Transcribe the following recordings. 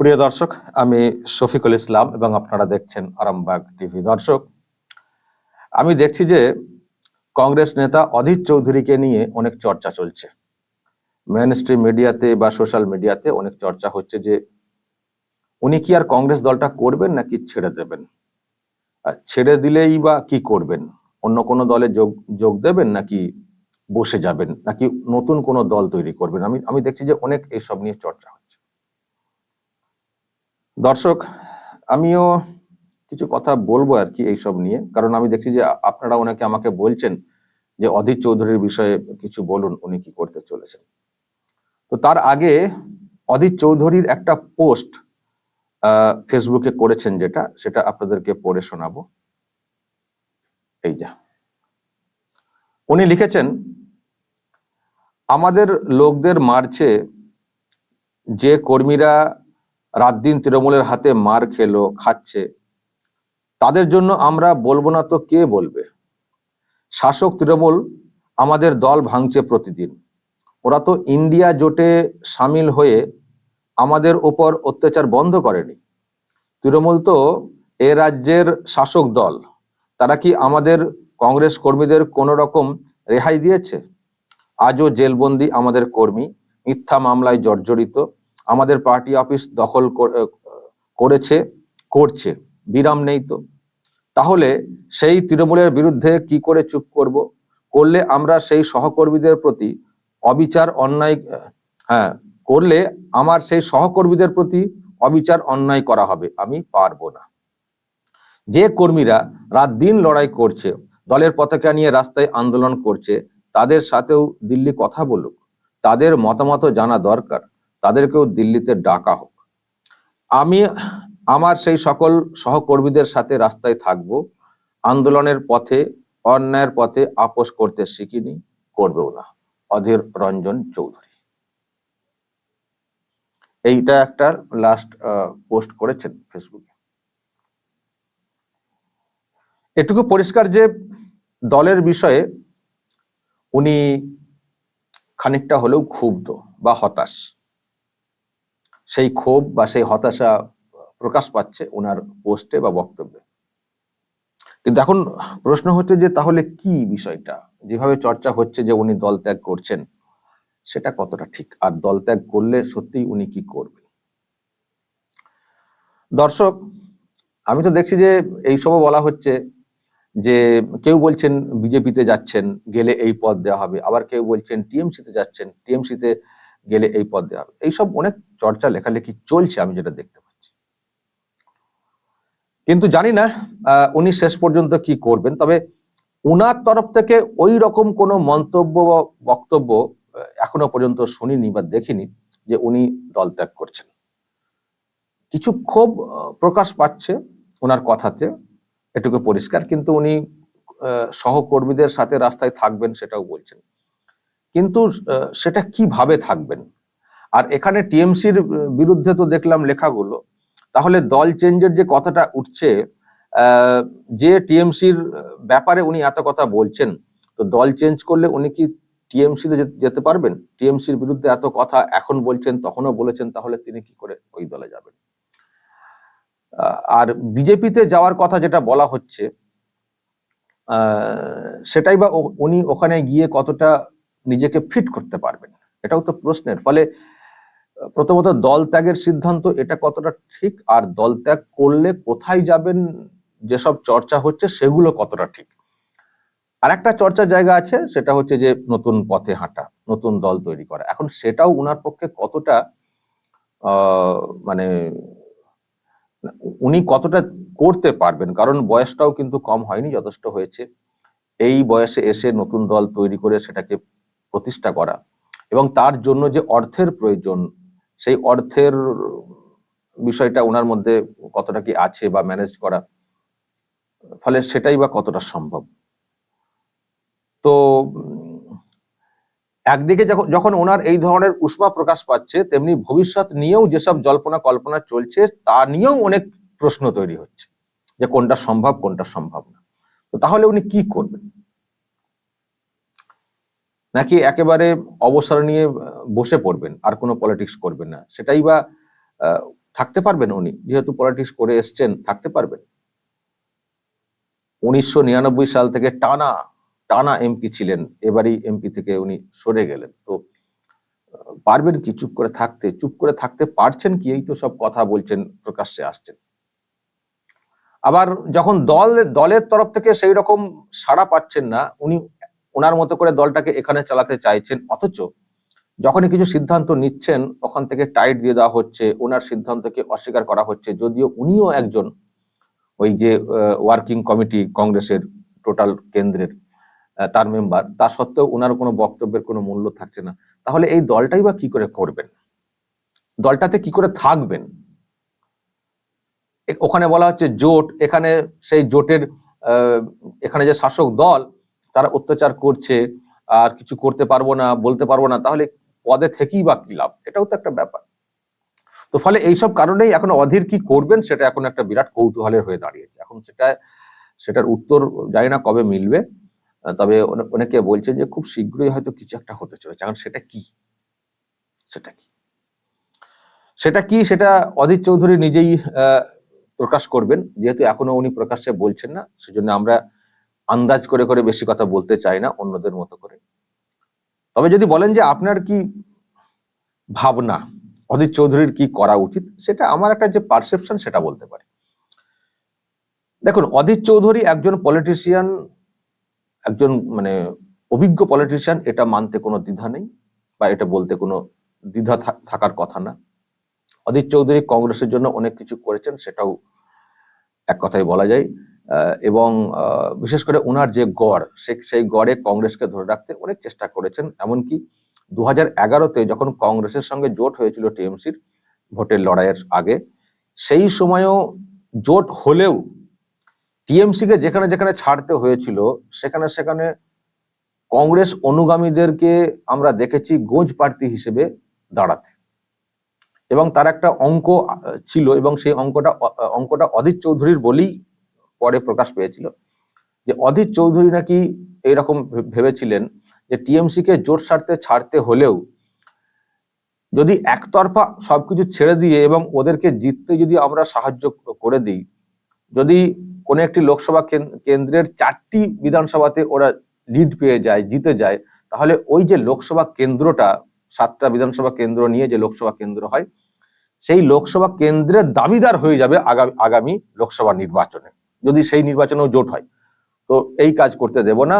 প্রিয় দর্শক, আমি শফিকুল ইসলাম এবং আপনারা দেখছেন আরামবাগ টিভি। দর্শক, আমি দেখছি যে কংগ্রেস নেতা অধীর চৌধুরীকে নিয়ে অনেক চর্চা চলছে। মেন স্ট্রিম মিডিয়াতে বা সোশ্যাল মিডিয়াতে অনেক চর্চা হচ্ছে যে উনি কি আর কংগ্রেস দলটা করবেন নাকি ছেড়ে দেবেন? ছেড়ে দিলেই বা কি করবেন? অন্য কোনো দলে যোগ যোগ দেবেন নাকি বসে যাবেন? নাকি নতুন কোনো দল তৈরি করবেন? আমি আমি দেখছি যে অনেক এইসব নিয়ে চর্চা দর্শক, আমিও কিছু কথা বলব আর কি এইসব নিয়ে। কারণ আমি দেখছি যে আপনারা অনেকে আমাকে বলছেন যে অধীর চৌধুরীর বিষয়ে কিছু বলুন, উনি কি করতে চলেছেন। তো তার আগে অধীর চৌধুরীর একটা পোস্ট ফেসবুকে করেছেন যেটা, সেটা আপনাদেরকে পড়ে শোনাবো। এই যা। উনি লিখেছেন, আমাদের লোকদের মারছে যে কর্মীরা রাত দিন তৃণমূলের হাতে মার খেলো, খাচ্ছে। তাদের জন্য আমরা বলব না তো কে বলবে? শাসক তৃণমূল আমাদের দল ভাঙছে প্রতিদিন। ওরা তো ইন্ডিয়া জোটে সামিল হয়ে আমাদের ওপর অত্যাচার বন্ধ করেনি। তৃণমূল তো এ রাজ্যের শাসক দল। তারা কি আমাদের কংগ্রেস কর্মীদের কোন রকম রেহাই দিয়েছে? আজও জেলবন্দি আমাদের কর্মী। মিথ্যা মামলায় জর্জরিত। আমাদের পার্টি অফিস দখল করেছে, করছে। বিরাম নেই তো। তাহলে সেই তৃণমূলের বিরুদ্ধে কি করে চুপ করব? করলে আমরা সেই সহকর্মীদের প্রতি অবিচার, অন্যায় হ্যাঁ করলে আমার সেই সহকর্মীদের প্রতি অবিচার, অন্যায় করা হবে। আমি পারব না। যে কর্মীরা রাত দিন লড়াই করছে, দলের পতাকা নিয়ে রাস্তায় আন্দোলন করছে, তাদের সাথেও দিল্লি কথা বলুক। তাদের মতামত জানা দরকার। তাদেরকেও দিল্লিতে ডাকা হোক। আমি আমার সেই সকল সহকর্মীদের সাথে রাস্তায় থাকব। আন্দোলনের পথে, অন্যায়ের পথে আপোষ করতে শিখিনি, করবেও না। অধীর রঞ্জন চৌধুরী। এইটা একটা লাস্ট পোস্ট করেছেন ফেসবুকে এটুকু পরিষ্কার যে দলের বিষয়ে উনি খানিকটা হলেও ক্ষুব্ধ বা হতাশ। সেই ক্ষোভ বা সেই হতাশা প্রকাশ পাচ্ছে ওনার পোস্টে বা বক্তব্যে। কিন্তু এখন প্রশ্ন হচ্ছে যে, তাহলে কি বিষয়টা? যেভাবে চর্চা হচ্ছে যে, উনি দল ত্যাগ করছেন, সেটা কতটা ঠিক? আর দল ত্যাগ করলে সত্যি উনি কি করবেন? দর্শক, আমি তো দেখছি যে এইসবও বলা হচ্ছে যে, কেউ বলছেন বিজেপিতে যাচ্ছেন, গেলে এই পদ দেওয়া হবে। আবার কেউ বলছেন টিএমসিতে যাচ্ছেন, টিএমসিতে গেলে এই পদ দেওয়া হবে। এইসব অনেক চর্চা, লেখালেখি চলছে, আমি যেটা দেখতে পাচ্ছি। কিন্তু জানি না উনি শেষ পর্যন্ত কি করবেন, তবে উনার তরফ থেকে ওই রকম কোনো মন্তব্য বা বক্তব্য এখনও পর্যন্ত শুনিনি বা দেখিনি যে উনি দল ত্যাগ করছেন। কিছু ক্ষোভ প্রকাশ পাচ্ছে ওনার কথাতে, এটুকু পরিষ্কার, কিন্তু উনি সহকর্মীদের সাথে রাস্তায় থাকবেন সেটাও বলছেন। কিন্তু সেটা কীভাবে থাকবেন? আর এখানে টিএমসির বিরুদ্ধে তো দেখলাম লেখাগুলো। তাহলে দল চেঞ্জের যে কথাটা উঠছে যে টিএমসির ব্যাপারে উনি এত কথা বলছেন, তো দল চেঞ্জ করলে উনি কি টিএমসিতে যেতে পারবেন? টিএমসির বিরুদ্ধে এত কথা এখন বলছেন, তখনও বলেছেন, তাহলে তিনি কি করে ওই দলে যাবেন? আর বিজেপিতে যাওয়ার কথা যেটা বলা হচ্ছে সেটাই বা উনি ওখানে গিয়ে কতটা নিজেকে ফিট করতে পারবেন। এটাও তো প্রশ্নের। ফলে প্রথমত দল ত্যাগের সিদ্ধান্ত, এটা কতটা ঠিক? আর দল ত্যাগ করলে কোথায় যাবেন? যেসব চর্চা হচ্ছে, সেগুলো কতটা ঠিক? আর একটা চর্চার জায়গা আছে, সেটা হচ্ছে যে নতুন পথে হাঁটা, নতুন দল তৈরি করা। এখন সেটাও উনার পক্ষে কতটা মানে উনি কতটা করতে পারবেন? কারণ বয়সটাও কিন্তু কম হয়নি, যথেষ্ট হয়েছে। এই বয়সে এসে নতুন দল তৈরি করে সেটাকে প্রতিষ্ঠা করা। এবং তার জন্য যে অর্থের প্রয়োজন, সেই অর্থের বিষয়টা ওনার মধ্যে কতটা কি আছে বা ম্যানেজ করা, ফলে সেটাই বা কতটা সম্ভব। তো, একদিকে যখন ওনার এই ধরনের উষ্মা প্রকাশ পাচ্ছে, তেমনি ভবিষ্যৎ নিয়েও যেসব জল্পনা কল্পনা চলছে, তা নিয়েও অনেক প্রশ্ন তৈরি হচ্ছে, যে কোনটা সম্ভব কোনটা সম্ভব না। তো তাহলে উনি কি করবেন? নাকি একেবারে অবসর নিয়ে বসে পড়বেন, আর কোনো পলিটিক্স করবেন না? সেটাই বা থাকতে পারবেন উনি? যেহেতু পলিটিক্স করে এসছেন, থাকতে পারবেন? উনিশশো নিরানব্বই সাল থেকে টানা টানা এমপি ছিলেন, এবারই এমপি থেকে উনি সরে গেলেন। তো পারবেন কি চুপ করে থাকতে? চুপ করে থাকতে পারছেন কি? এই তো সব কথা বলছেন, প্রকাশ্যে আসছেন। আবার যখন দল, দলের তরফ থেকে সেই রকম সাড়া পাচ্ছেন না, উনি ওনার মতো করে দলটাকে এখানে চালাতে চাইছেন। অথচ যখনই কিছু সিদ্ধান্ত নিচ্ছেন, ওখান থেকে টাইট দিয়ে দেওয়া হচ্ছে, ওনার সিদ্ধান্তকে অস্বীকার করা হচ্ছে। যদিও উনিও একজন ওই যে ওয়ার্কিং কমিটি কংগ্রেসের টোটাল কেন্দ্রের তার মেম্বার তা সত্ত্বেও ওনার কোনো বক্তব্যের কোনো মূল্য থাকছে না। তাহলে এই দলটাই বা কি করে করবেন? দলটাতে কি করে থাকবেন? ওখানে বলা হচ্ছে জোট। এখানে সেই জোটের এখানে যে শাসক দল তারা অত্যাচার করছে, আর কিছু করতে পারব না, বলতে পারব না, তাহলে পদে থেকেই বা কি লাভ? এটাও তো একটা ব্যাপার। তো ফলে এইসব কারণেই এখন অধীর কি করবেন সেটা এখন একটা বিরাট কৌতূহলের হয়ে দাঁড়িয়েছে। এখন সেটা সেটার উত্তর জানি না কবে মিলবে। তবে অনেকে বলছে যে খুব শীঘ্রই হয়তো কিছু একটা হতে চলেছে। এখন সেটা কি? সেটা কি? সেটা কি সেটা অধীর চৌধুরী নিজেই প্রকাশ করবেন। যেহেতু এখনও উনি প্রকাশ্যে বলছেন না, সেজন্য আমরা আন্দাজ করে করে বেশি কথা বলতে চাই না, অন্যদের মতো করে। তবে যদি বলেন যে আপনার কি ভাবনা, অধীর চৌধুরীর কি করা উচিত, সেটা আমার একটা যে পারসেপশন সেটা বলতে পারি। দেখুন, অধীর চৌধুরী একজন পলিটিশিয়ান একজন মানে অভিজ্ঞ পলিটিশিয়ান এটা মানতে কোনো দ্বিধা নেই বা এটা বলতে কোনো দ্বিধা থাকার কথা না। অধীর চৌধুরী কংগ্রেসের জন্য অনেক কিছু করেছেন, সেটাও এক কথায় বলা যায়। এবং বিশেষ করে ওনার যে গড় সেই গড়ে কংগ্রেসকে ধরে রাখতে অনেক চেষ্টা করেছেন। এমনকি দু হাজার এগারোতে যখন কংগ্রেসের সঙ্গে জোট হয়েছিল টিএমসির ভোটের লড়াইয়ের আগে, সেই সময়ও জোট হলেও টিএমসি কে যেখানে যেখানে ছাড়তে হয়েছিল, সেখানে সেখানে কংগ্রেস অনুগামীদেরকে আমরা দেখেছি গোজ প্রার্থী হিসেবে দাঁড়াতে। এবং তার একটা অঙ্ক ছিল এবং সেই অঙ্কটা অঙ্কটা অধীর চৌধুরীর বলেই পরে প্রকাশ পেয়েছিল, যে অধীর চৌধুরী নাকি এইরকম ভে- ভেবেছিলেন যে টিএমসি কে জোট সারতে ছাড়তে হলেও যদি একতরফা সবকিছু ছেড়ে দিয়ে এবং ওদেরকে জিততে যদি আমরা সাহায্য করে দিই, যদি কোনো একটি লোকসভা কেন- কেন্দ্রের চারটি বিধানসভাতে ওরা লিড পেয়ে যায়, জিতে যায়, তাহলে ওই যে লোকসভা কেন্দ্রটা, সাতটা বিধানসভা কেন্দ্র নিয়ে যে লোকসভা কেন্দ্র হয়, সেই লোকসভা কেন্দ্রের দাবিদার হয়ে যাবে আগামী আগামী লোকসভা নির্বাচনে। যদি সেই নির্বাচনেও জোট হয়। তো এই কাজ করতে দেব না।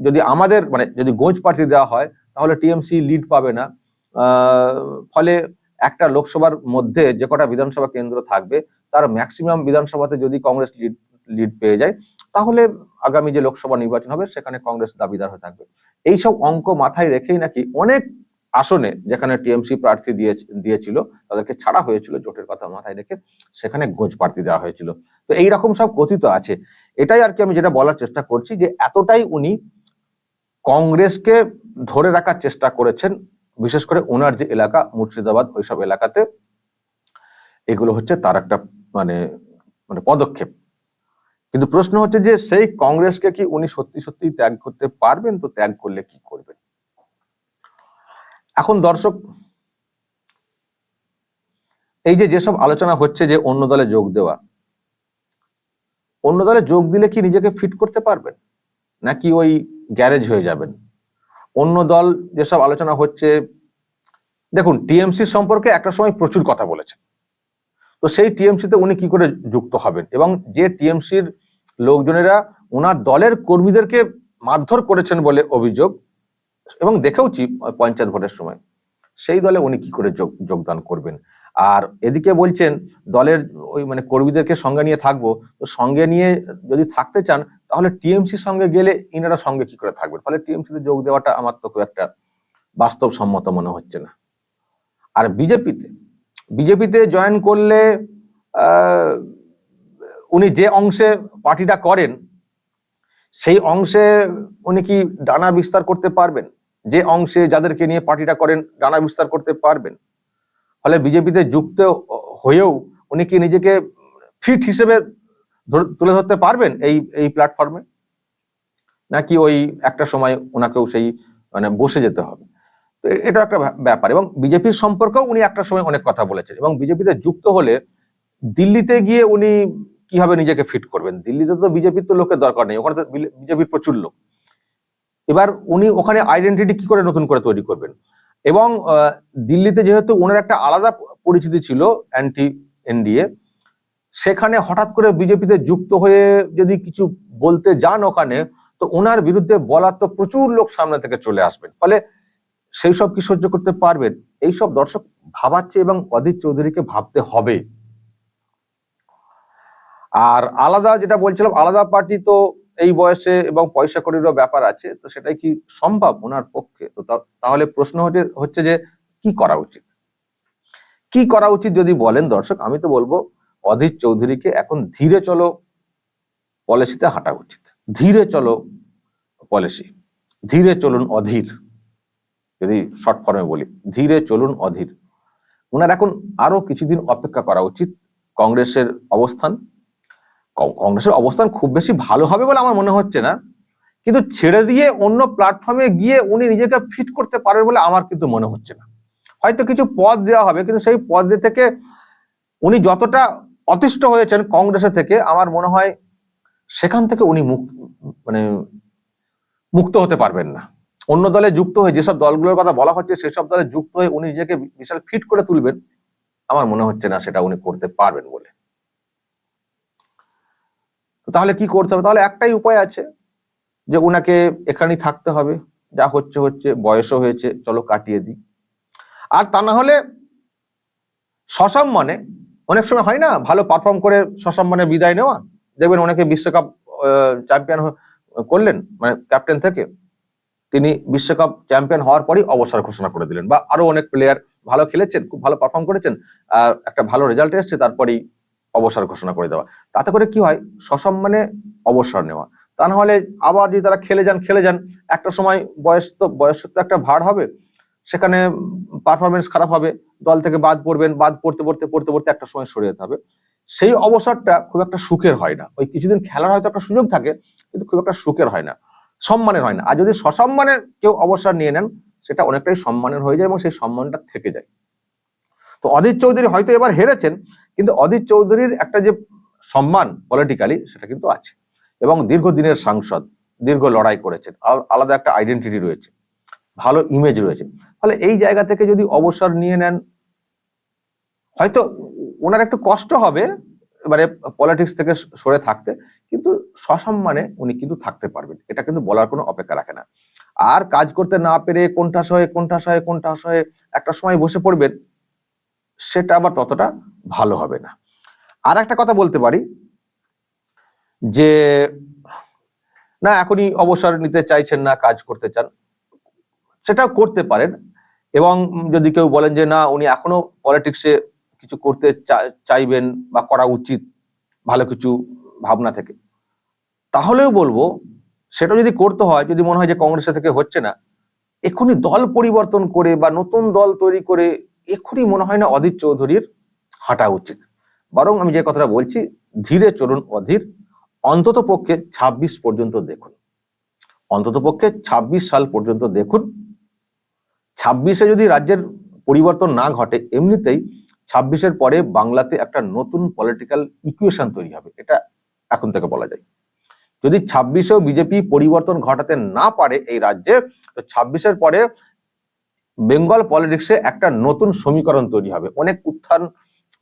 যদি আমাদের মানে যদি গোজ পার্টি দেওয়া হয়, তাহলে টিএমসি লিড পাবে না। ফলে একটা লোকসভার মধ্যে যে কটা বিধানসভা কেন্দ্র থাকবে, তার ম্যাক্সিমাম বিধানসভাতে যদি কংগ্রেস লিড লিড পেয়ে যায়, তাহলে আগামী যে লোকসভা নির্বাচন হবে, সেখানে কংগ্রেস দাবিদার হয়ে থাকবে। এইসব অঙ্ক মাথায় রেখেই নাকি অনেক আসনে যেখানে টিএমসি প্রার্থী দিয়ে দিয়েছিল, তাদেরকে ছাড়া হয়েছিল জোটের কথা মাথায় রেখে, সেখানে গোজ প্রার্থী দেওয়া হয়েছিল। তো এই রকম সব কথিত আছে। এটাই আর কি আমি যেটা বলার চেষ্টা করছি যে, এতটাই উনি কংগ্রেসকে ধরে রাখার চেষ্টা করেছেন, বিশেষ করে ওনার যে এলাকা, মুর্শিদাবাদ ওইসব এলাকাতে, এগুলো হচ্ছে তার একটা মানে মানে পদক্ষেপ। কিন্তু প্রশ্ন হচ্ছে যে, সেই কংগ্রেসকে কি উনি সত্যি সত্যি ত্যাগ করতে পারবেন? তো ত্যাগ করলে কি করবেন? এখন দর্শক, এই যে যেসব আলোচনা হচ্ছে যে অন্য দলে যোগ দেওয়া, অন্য দলে যোগ দিলে কি নিজেকে ফিট করতে পারবেন? নাকি ওই গ্যারেজ হয়ে যাবেন? অন্য দল যেসব আলোচনা হচ্ছে, দেখুন টিএমসি সম্পর্কে একটা সময় প্রচুর কথা বলেছেন। তো সেই টিএমসিতে উনি কি করে যুক্ত হবেন? এবং যে টিএমসির লোকজনেরা ওনার দলের কর্মীদেরকে মারধর করেছেন বলে অভিযোগ এবং দেখেওছি পঞ্চায়েত ভোটের সময়। সেই দলে উনি কি করে যোগ- যোগদান করবেন? আর এদিকে বলছেন, দলের ওই মানে কর্মীদেরকে সঙ্গে নিয়ে থাকব। তো সঙ্গে নিয়ে যদি থাকতে চান, তাহলে টিএমসির সঙ্গে গেলে ইনারা সঙ্গে কি করে থাকবেন? ফলে টিএমসিতে যোগ দেওয়াটা আমার তো খুব একটা বাস্তবসম্মত মনে হচ্ছে না। আর বিজেপিতে বিজেপিতে জয়েন করলে উনি যে অংশে পার্টিটা করেন, সেই অংশে উনি কি ডানা বিস্তার করতে পারবেন? যে অংশে যাদেরকে নিয়ে পার্টিটা করেন ডানা বিস্তার করতে পারবেন। ফলে বিজেপিতে যুক্ত হয়েও উনি কি নিজেকে ফিট হিসেবে তুলে ধরতে পারবেন এই এই প্ল্যাটফর্মে? নাকি ওই একটা সময় ওনাকেও সেই মানে বসে যেতে হবে? তো এটা একটা ব্যা- ব্যাপার এবং বিজেপির সম্পর্কেও উনি একটা সময় অনেক কথা বলেছেন এবং বিজেপিতে যুক্ত হলে দিল্লিতে গিয়ে উনি কীভাবে নিজেকে ফিট করবেন? দিল্লিতে তো বিজেপির তো লোকের দরকার নেই, ওখানে তো বিজেপির প্রচুর লোক। এবার উনি ওখানে আইডেন্টিটি কি করে নতুন করে তৈরি করবেন? এবং দিল্লিতে যেহেতু ওনার একটা আলাদা পরিচিতি ছিল অ্যান্টি এনডিএ সেখানে হঠাৎ করে বিজেপিতে যুক্ত হয়ে যদি কিছু বলতে যান ওখানে, তো ওনার বিরুদ্ধে বলার তো প্রচুর লোক সামনে থেকে চলে আসবেন। ফলে সেই সব কি সহ্য করতে পারবেন? এইসব দর্শক ভাবাচ্ছে এবং অধীর চৌধুরীকে ভাবতে হবে। আর আলাদা যেটা বলছিলাম, আলাদা পার্টি তো এই বয়সে এবং পয়সা কড়িরও ব্যাপার আছে, তো সেটাই কি সম্ভব ওনার পক্ষে? তো তাহলে প্রশ্ন হচ্ছে যে কি করা উচিত? কি করা উচিত যদি বলেন দর্শক, আমি তো বলব, অধীর চৌধুরীকে এখন ধীরে চলো পলিসিতে হাঁটা উচিত। ধীরে চলো পলিসি। ধীরে চলুন অধীর। যদি শর্ট ফর্মে বলি, ধীরে চলুন অধীর। ওনার এখন আরও কিছুদিন অপেক্ষা করা উচিত, কংগ্রেসের অবস্থান। কংগ্রেসের অবস্থান খুব বেশি ভালো হবে বলে আমার মনে হচ্ছে না। কিন্তু ছেড়ে দিয়ে অন্য প্ল্যাটফর্মে গিয়ে উনি নিজেকে ফিট করতে পারেন বলে আমার কিন্তু মনে হচ্ছে না। হয়তো কিছু পদ দেওয়া হবে, কিন্তু সেই পদ থেকে উনি যতটা অতিষ্ঠ হয়েছেন কংগ্রেসের থেকে, আমার মনে হয় সেখান থেকে উনি মুক্ত মানে মুক্ত হতে পারবেন না। অন্য দলে যুক্ত হয়ে যেসব দলগুলোর কথা বলা হচ্ছে, সেসব দলে যুক্ত হয়ে উনি নিজেকে বিশাল ফিট করে তুলবেন, আমার মনে হচ্ছে না সেটা উনি করতে পারবেন বলে। তাহলে কি করতে হবে? তাহলে একটাই উপায় আছে যে ওনাকে এখানেই থাকতে হবে। যা হচ্ছে হচ্ছে, বয়সও হয়েছে, চলো কাটিয়ে দিই। আর তা না হলে সসম্মানে অনেক সময় হয় না, ভালো পারফর্ম করে সসম্মানে বিদায় নেওয়া? দেখবেন অনেকে বিশ্বকাপ চ্যাম্পিয়ন করলেন মানে ক্যাপ্টেন থেকে। তিনি বিশ্বকাপ চ্যাম্পিয়ন হওয়ার পরই অবসর ঘোষণা করে দিলেন। বা আরও অনেক প্লেয়ার ভালো খেলেছেন, খুব ভালো পারফর্ম করেছেন, আর একটা ভালো রেজাল্ট এসছে, তারপরেই অবসর ঘোষণা করে দেওয়া। তাতে করে কি হয়? সসম্মানে অবসর নেওয়া। তা না হলে আবার যদি তারা খেলে যান খেলে যান, একটা সময় বয়স তো বয়স তো একটা ভার হবে। সেখানে পারফরমেন্স খারাপ হবে, দল থেকে বাদ পড়বেন, বাদ পড়তে পড়তে পড়তে পড়তে একটা সময় সরে যেতে হবে। সেই অবসরটা খুব একটা সুখের হয় না। ওই কিছুদিন খেলার হয়তো একটা সুযোগ থাকে, কিন্তু খুব একটা সুখের হয় না, সম্মানের হয় না। আর যদি সসম্মানে কেউ অবসর নিয়ে নেন, সেটা অনেকটাই সম্মানের হয়ে যায় এবং সেই সম্মানটা থেকে যায়। তো অদিত চৌধুরী হয়তো এবার হেরেছেন, কিন্তু অদিত চৌধুরীর একটা যে সম্মান পলিটিক্যালি সেটা কিন্তু আছে। এবং দীর্ঘদিনের সাংসদ, দীর্ঘ লড়াই করেছেন আল- আলাদা একটা আইডেন্টিটি রয়েছে, ভালো ইমেজ রয়েছে। ফলে এই জায়গা থেকে যদি অবসর নিয়ে নেন, হয়তো ওনার একটু কষ্ট হবে, এবারে পলিটিক্স থেকে সরে থাকতে, কিন্তু সসম্মানে উনি কিন্তু থাকতে পারবেন। এটা কিন্তু বলার কোনো অপেক্ষা রাখে না। আর কাজ করতে না পেরে কোনটা সহে কোনটা সহে কোনটা সহে একটা সময় বসে পড়বেন সেটা আবার ততটা ভালো হবে না। আর একটা কথা বলতে পারি যে, না, এখনই অবসর নিতে চাইছেন না, কাজ করতে চান, সেটাও করতে পারেন এবং যদি কেউ বলেন যে, না, উনি এখনও পলিটিক্সে কিছু করতে চাইবেন বা করা উচিত ভালো কিছু ভাবনা থেকে, তাহলেও বলব সেটা যদি করতে হয়, যদি মনে হয় যে, কংগ্রেসের থেকে হচ্ছে না এক্ষুনি দল পরিবর্তন করে বা নতুন দল তৈরি করে এক্ষুনি মনে হয় না অধীর চৌধুরীর হাঁটা উচিত। বরং আমি যে কথাটা বলছি, ধীরে চলুন অধীর, অন্তত পক্ষে ছাব্বিশ পর্যন্ত দেখুন। অন্তত পক্ষে ছাব্বিশ সাল পর্যন্ত দেখুন। ছাব্বিশে যদি রাজ্যের পরিবর্তন না ঘটে, এমনিতেই ছাব্বিশের পরে বাংলাতে একটা নতুন পলিটিক্যাল ইকুয়েশন তৈরি হবে, এটা এখন থেকে বলা যায়। যদি ছাব্বিশেও বিজেপি পরিবর্তন ঘটাতে না পারে এই রাজ্যে, তো ছাব্বিশের পরে বেঙ্গল পলিটিক্সে একটা নতুন সমীকরণ তৈরি হবে। অনেক উত্থান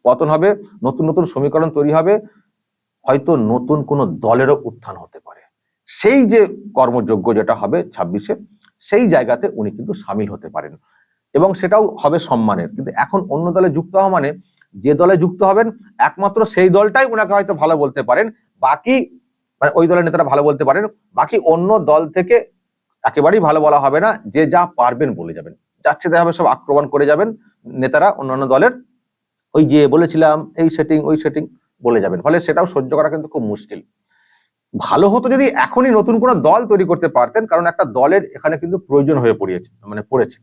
পতন হবে, নতুন নতুন সমীকরণ তৈরি হবে, হয়তো নতুন কোনো দলেরও উত্থান হতে পারে। সেই যে কর্মযোগ্য যেটা হবে ছাব্বিশে, সেই জায়গাতে উনি কিন্তু সামিল হতে পারেন। এবং সেটাও হবে সম্মানের। কিন্তু এখন অন্য দলে যুক্ত হওয়া মানে যে দলে যুক্ত হবেন, একমাত্র সেই দলটাই ওনাকে হয়তো ভালো বলতে পারেন। বাকি মানে ওই দলের নেতারা ভালো বলতে পারেন। বাকি অন্য দল থেকে একেবারেই ভালো বলা হবে না। যে যা পারবেন বলে যাবেন। যাচ্ছে দেখা হবে সব আক্রমণ করে যাবেন নেতারা, অন্যান্য দলের। ওই যে বলেছিলাম, এই সেটিং ওই সেটিং বলে যাবেন। ফলে সেটাও সহ্য করা কিন্তু খুব মুশকিল। ভালো হতো যদি এখনই নতুন কোনো দল তৈরি করতে পারতেন, কারণ একটা দলের এখানে কিন্তু প্রয়োজন হয়ে পড়িয়েছে মানে পড়েছে।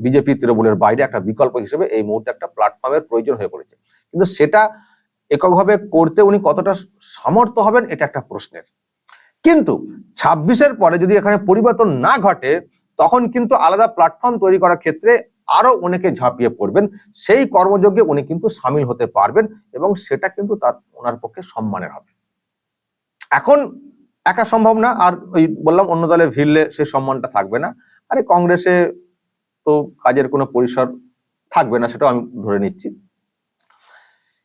বিজেপি, তৃণমূলের বাইরে একটা বিকল্প হিসেবে এই মুহূর্তে একটা প্ল্যাটফর্মের প্রয়োজন হয়ে পড়েছে। কিন্তু সেটা এককভাবে করতে উনি কতটা সামর্থ্য হবেন, এটা একটা প্রশ্নের। কিন্তু ছাব্বিশের পরে যদি এখানে পরিবর্তন না ঘটে তখন কিন্তু আলাদা প্ল্যাটফর্ম তৈরি করার ক্ষেত্রে আরও অনেকে ঝাঁপিয়ে পড়বেন। সেই কর্মযজ্ঞে উনি কিন্তু সামিল হতে পারবেন এবং সেটা কিন্তু তার ওনার পক্ষে সম্মানের হবে। এখন একা সম্ভব না, আর ওই বললাম অন্য দলে ভিড়লে সেই সম্মানটা থাকবে না। আরে কংগ্রেসে তো কাজের কোনো পরিসর থাকবে না, সেটাও আমি ধরে নিচ্ছি।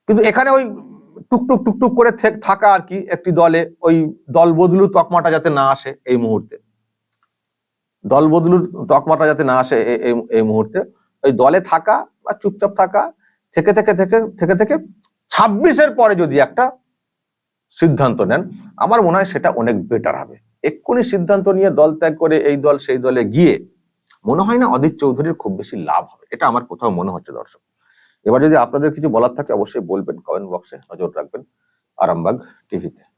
কিন্তু এখানে ওই টুকটুক টুকটুক করে থেক- আর কি একটি দলে ওই দল বদলু তকমাটা যাতে না আসে এই মুহূর্তে। দল বদলুর তকমাটা যাতে না আসে এই- মুহূর্তে। ওই দলে থাকা বা চুপচাপ থাকা, থেকে থেকে থেকে থেকে থেকে ছাব্বিশের পরে যদি একটা সিদ্ধান্ত নেন, আমার মনে হয় সেটা অনেক বেটার হবে। এক্ষুনি সিদ্ধান্ত নিয়ে দল ত্যাগ করে এই দল, সেই দলে গিয়ে মনে হয় না অদিত চৌধুরীর খুব বেশি লাভ হবে। এটা আমার কোথাও মনে হচ্ছে দর্শক। এবার যদি আপনাদের কিছু বলার থাকে, অবশ্যই বলবেন কমেন্ট বক্সে নজর রাখবেন। আরামবাগ টিভিতে